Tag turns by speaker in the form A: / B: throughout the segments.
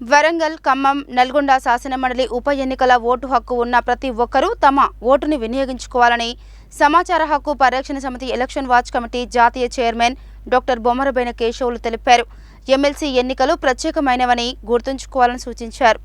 A: వరంగల్ ఖమ్మం నల్గొండ శాసనమండలి ఉప ఎన్నికల ఓటు హక్కు ఉన్న ప్రతి ఒక్కరూ తమ ఓటుని వినియోగించుకోవాలని సమాచార హక్కు పరిరక్షణ సమితి ఎలక్షన్ వాచ్ కమిటీ జాతీయ చైర్మన్ డాక్టర్ బొమ్మరబైన కేశవులు తెలిపారు. ఎమ్మెల్సీ ఎన్నికలు ప్రత్యేకమైనవని గుర్తుంచుకోవాలని సూచించారు.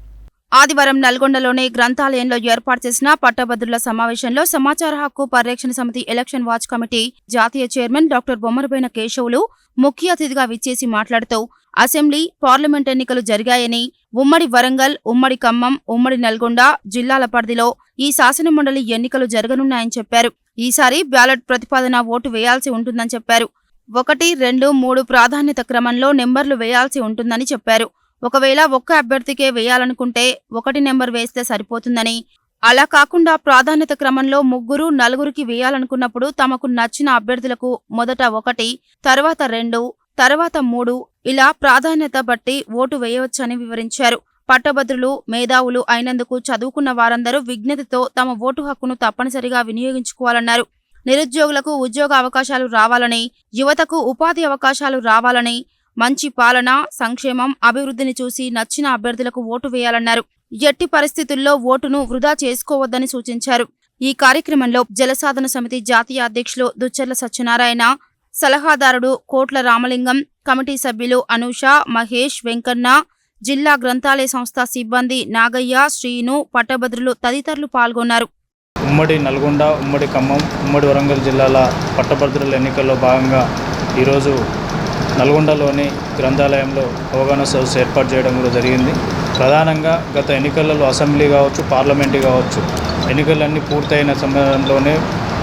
A: ఆదివారం నల్గొండలోని గ్రంథాలయంలో ఏర్పాటు చేసిన పట్టభద్రుల సమావేశంలో సమాచార హక్కు పరిరక్షణ సమితి ఎలక్షన్ వాచ్ కమిటీ జాతీయ చైర్మన్ డాక్టర్ బొమ్మరబైన కేశవులు ముఖ్య అతిథిగా విచ్చేసి మాట్లాడుతూ అసెంబ్లీ పార్లమెంట్ ఎన్నికలు జరిగాయని ఉమ్మడి వరంగల్ ఉమ్మడి ఖమ్మం ఉమ్మడి నల్గొండ జిల్లాల పరిధిలో ఈ శాసనమండలి ఎన్నికలు జరగనున్నాయని చెప్పారు. ఈసారి బ్యాలెట్ ప్రతిపాదన ఓటు వేయాల్సి ఉంటుందని చెప్పారు. ఒకటి రెండు మూడు ప్రాధాన్యత క్రమంలో నెంబర్లు వేయాల్సి ఉంటుందని చెప్పారు. ఒకవేళ ఒక్క అభ్యర్థికే వేయాలనుకుంటే ఒకటి నెంబర్ వేస్తే సరిపోతుందని. అలా కాకుండా ప్రాధాన్యత క్రమంలో ముగ్గురు నలుగురికి వేయాలనుకున్నప్పుడు తమకు నచ్చిన అభ్యర్థులకు మొదట ఒకటి తర్వాత రెండు తర్వాత మూడు ఇలా ప్రాధాన్యత బట్టి ఓటు వేయవచ్చని వివరించారు. పట్టభద్రులు మేధావులు అయినందుకు చదువుకున్న వారందరూ విజ్ఞతతో తమ ఓటు హక్కును తప్పనిసరిగా వినియోగించుకోవాలన్నారు. నిరుద్యోగులకు ఉద్యోగ అవకాశాలు రావాలని యువతకు ఉపాధి అవకాశాలు రావాలని మంచి పాలన సంక్షేమం అభివృద్ధిని చూసి నచ్చిన అభ్యర్థులకు ఓటు వేయాలన్నారు. ఎట్టి పరిస్థితుల్లో ఓటును వృధా చేసుకోవద్దని సూచించారు. ఈ కార్యక్రమంలో జలసాధన సమితి జాతీయ అధ్యక్షులు దుచ్చర్ల సత్యనారాయణ సలహాదారుడు కోట్ల రామలింగం కమిటీ సభ్యులు అనూష మహేష్ వెంకన్న జిల్లా గ్రంథాలయ సంస్థ సిబ్బంది నాగయ్య శ్రీను పట్టభద్రులు తదితరులు పాల్గొన్నారు.
B: ఉమ్మడి నల్గొండ ఉమ్మడి ఖమ్మం ఉమ్మడి వరంగల్ జిల్లాల పట్టభద్రుల ఎన్నికల్లో భాగంగా ఈరోజు నల్గొండలోని గ్రంథాలయంలో అవగాహన సదస్సు ఏర్పాటు చేయడం కూడా జరిగింది. ప్రధానంగా గత ఎన్నికలలో అసెంబ్లీ కావచ్చు పార్లమెంటు కావచ్చు ఎన్నికలన్నీ పూర్తయిన సమయంలోనే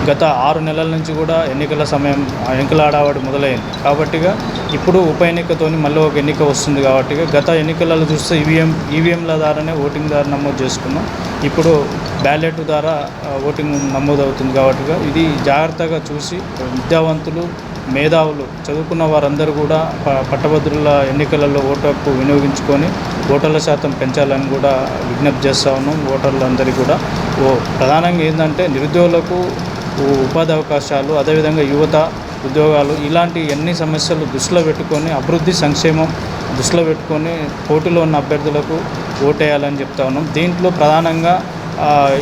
B: గత ఆరు నెలల నుంచి కూడా ఎన్నికల సమయం ఎన్నికల ఆడావాడి మొదలైంది. కాబట్టిగా ఇప్పుడు ఉప ఎన్నికతోని మళ్ళీ ఒక ఎన్నిక వస్తుంది కాబట్టి గత ఎన్నికలలో చూస్తే ఈవీఎం ఈవీఎంల ద్వారానే ఓటింగ్ ద్వారా నమోదు చేసుకున్నాం. ఇప్పుడు బ్యాలెట్ ద్వారా ఓటింగ్ నమోదు అవుతుంది కాబట్టి ఇది జాగ్రత్తగా చూసి విద్యావంతులు మేధావులు చదువుకున్న వారందరూ కూడా ప- పట్టభద్రుల ఎన్నికలలో ఓటు హక్కు వినియోగించుకొని ఓటర్ల శాతం పెంచాలని కూడా విజ్ఞప్తి చేస్తా ఉన్నాం. ఓటర్లందరికీ కూడా. ఓ ప్రధానంగా ఏంటంటే నిరుద్యోగులకు ఉపాధి అవకాశాలు అదేవిధంగా యువత ఉద్యోగాలు ఇలాంటి ఎన్ని సమస్యలు దృష్టిలో పెట్టుకొని అభివృద్ధి సంక్షేమం దృష్టిలో పెట్టుకొని పోటీలో ఉన్న అభ్యర్థులకు ఓటేయాలని చెప్తా ఉన్నాం. దీంట్లో ప్రధానంగా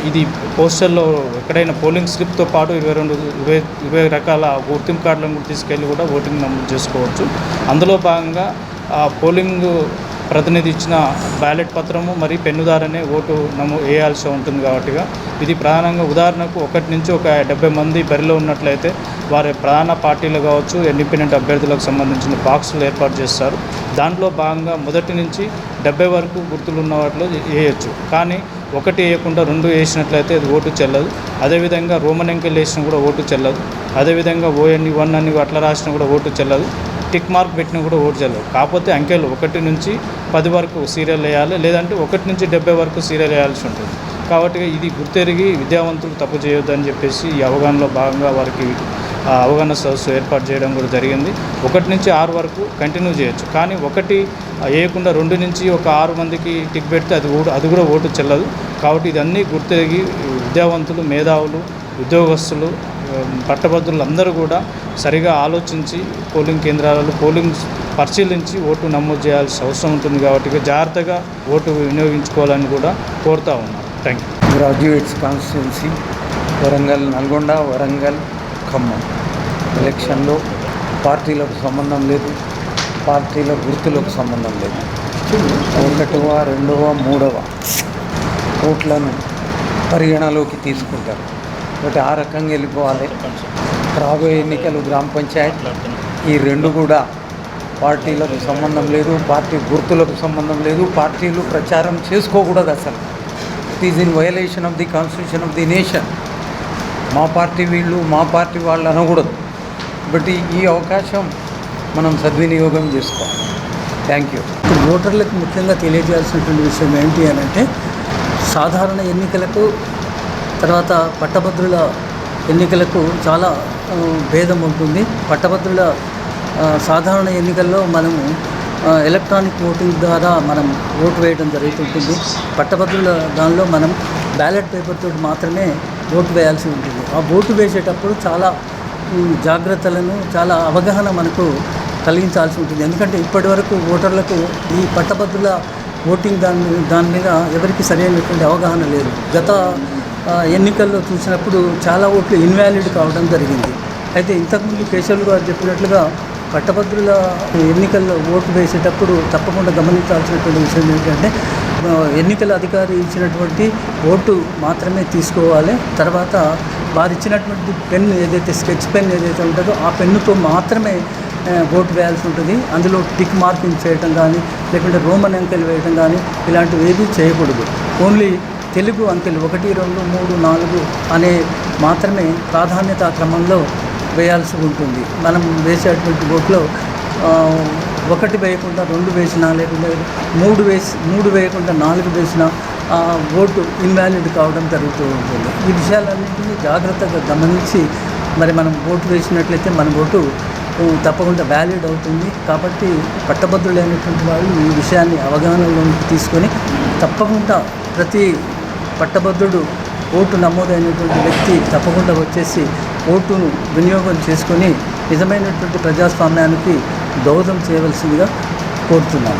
B: ఇది పోస్టర్లో ఎక్కడైనా పోలింగ్ స్లిప్తో పాటు ఇరవై రెండు ఇరవై ఇరవై రకాల గుర్తింపు కార్డులను కూడా తీసుకెళ్ళి కూడా ఓటింగ్ నమోదు చేసుకోవచ్చు. అందులో భాగంగా ఆ పోలింగ్ ప్రతినిధి ఇచ్చిన బ్యాలెట్ పత్రము మరి పెన్ను ద్వారానే ఓటు నమో వేయాల్సి ఉంటుంది కాబట్టిగా. ఇది ప్రధానంగా ఉదాహరణకు ఒకటి నుంచి ఒక డెబ్బై మంది బరిలో ఉన్నట్లయితే వారి ప్రధాన పార్టీలు కావచ్చు ఇండిపెండెంట్ అభ్యర్థులకు సంబంధించిన బాక్సులు ఏర్పాటు చేస్తారు. దాంట్లో భాగంగా మొదటి నుంచి డెబ్బై వరకు గుర్తులు ఉన్న వాటిలో వేయచ్చు. కానీ ఒకటి వేయకుండా రెండు వేసినట్లయితే అది ఓటు చెల్లదు. అదేవిధంగా రోమన్ ఎంకెల్ వేసినా కూడా ఓటు చెల్లదు. అదేవిధంగా ఓఎన్ని వన్ అని అట్లా రాసినా కూడా ఓటు చెల్లదు. టిక్ మార్క్ పెట్టినా కూడా ఓటు చేయలేదు కాకపోతే అంకెలు ఒకటి నుంచి పది వరకు సీరియల్ వేయాలి లేదంటే ఒకటి నుంచి డెబ్బై వరకు సీరియల్ వేయాల్సి ఉంటుంది. కాబట్టి ఇది గుర్తెరిగి విద్యావంతులు తప్పు చేయొద్దని చెప్పేసి ఈ అవగాహనలో భాగంగా వారికి అవగాహన సదస్సు ఏర్పాటు చేయడం కూడా జరిగింది. ఒకటి నుంచి ఆరు వరకు కంటిన్యూ చేయొచ్చు. కానీ ఒకటి వేయకుండా రెండు నుంచి ఒక ఆరు మందికి టిక్ పెడితే అది ఓటు అది కూడా ఓటు చెల్లదు. కాబట్టి ఇదన్నీ గుర్తెరిగి విద్యావంతులు మేధావులు ఉద్యోగస్తులు పట్టభద్రులు అందరూ కూడా సరిగా ఆలోచించి పోలింగ్ కేంద్రాలలో పోలింగ్ పరిశీలించి ఓటు నమోదు చేయాల్సిన అవసరం ఉంటుంది కాబట్టి జాగ్రత్తగా ఓటు వినియోగించుకోవాలని కూడా కోరుతా ఉన్నాం. Thank you
C: graduates constituency Warangal Nalgonda Warangal Khammam. ఎలక్షన్లో పార్టీలకు సంబంధం లేదు పార్టీల గుర్తులకు సంబంధం లేదు. ఒకటవ రెండవ మూడవ ఓట్లను పరిగణలోకి తీసుకుంటారు. కాబట్టి ఆ రకంగా వెళ్ళిపోవాలి. రాబోయే ఎన్నికలు గ్రామ పంచాయత్ ఈ రెండు కూడా పార్టీలకు సంబంధం లేదు పార్టీ గుర్తులకు సంబంధం లేదు పార్టీలు ప్రచారం చేసుకోకూడదు అసలు. It is in violation of the constitution of the nation మా పార్టీ వీళ్ళు మా పార్టీ వాళ్ళు అనకూడదు. బట్ ఈ అవకాశం మనం సద్వినియోగం చేసుకోవాలి. థ్యాంక్ యూ
D: ఓటర్లకు ముఖ్యంగా తెలియజేయాల్సినటువంటి విషయం ఏంటి అని అంటే సాధారణ ఎన్నికలకు తర్వాత పట్టభద్రుల ఎన్నికలకు చాలా భేదం ఉంటుంది. పట్టభద్రుల సాధారణ ఎన్నికల్లో మనము ఎలక్ట్రానిక్ ఓటింగ్ ద్వారా మనం ఓటు వేయడం జరుగుతుంటుంది. పట్టభద్రుల దానిలో మనం బ్యాలెట్ పేపర్తో మాత్రమే ఓటు వేయాల్సి ఉంటుంది. ఆ ఓటు వేసేటప్పుడు చాలా జాగ్రత్తలను చాలా అవగాహన మనకు కలిగించాల్సి ఉంటుంది. ఎందుకంటే ఇప్పటివరకు ఓటర్లకు ఈ పట్టభద్రుల ఓటింగ్ దాని దాని మీద ఎవరికి సరైనటువంటి అవగాహన లేదు. గత ఎన్నికల్లో చూసినప్పుడు చాలా ఓట్లు ఇన్వాలిడ్ కావడం జరిగింది. అయితే ఇంతకుముందు కేశవులు గారు చెప్పినట్లుగా పట్టభద్రుల ఎన్నికల్లో ఓటు వేసేటప్పుడు తప్పకుండా గమనించాల్సినటువంటి విషయం ఏంటంటే ఎన్నికల అధికారి ఇచ్చినటువంటి ఓటు మాత్రమే తీసుకోవాలి. తర్వాత వారు ఇచ్చినటువంటి పెన్ ఏదైతే స్కెచ్ పెన్ ఏదైతే ఉంటుందో ఆ పెన్నుతో మాత్రమే ఓటు వేయాల్సి ఉంటుంది. అందులో టిక్ మార్కింగ్ చేయటం కానీ లేకుంటే రోమన్ అంకెలు వేయటం కానీ ఇలాంటివి ఏది చేయకూడదు. ఓన్లీ తెలుగు అంకెలు ఒకటి రెండు మూడు నాలుగు అనే మాత్రమే ప్రాధాన్యత క్రమంలో వేయాల్సి ఉంటుంది. మనం వేసేటువంటి బోట్లో ఒకటి వేయకుండా రెండు వేసినా లేకుంటే మూడు వేసి మూడు వేయకుండా నాలుగు వేసినా ఆ ఓటు ఇన్వాలిడ్ కావడం జరుగుతూ ఉంటుంది. ఈ విషయాలన్నింటినీ జాగ్రత్తగా గమనించి మరి మనం ఓటు వేసినట్లయితే మన ఓటు తప్పకుండా వ్యాలిడ్ అవుతుంది. కాబట్టి పట్టభద్రులైనటువంటి వాళ్ళు ఈ విషయాన్ని అవగాహనలోకి తీసుకొని తప్పకుండా ప్రతి పట్టభద్రుడు ఓటు నమోదైనటువంటి వ్యక్తి తప్పకుండా వచ్చేసి ఓటును వినియోగం చేసుకొని నిజమైనటువంటి ప్రజాస్వామ్యానికి దోహదం చేయవలసిందిగా కోరుతున్నాను.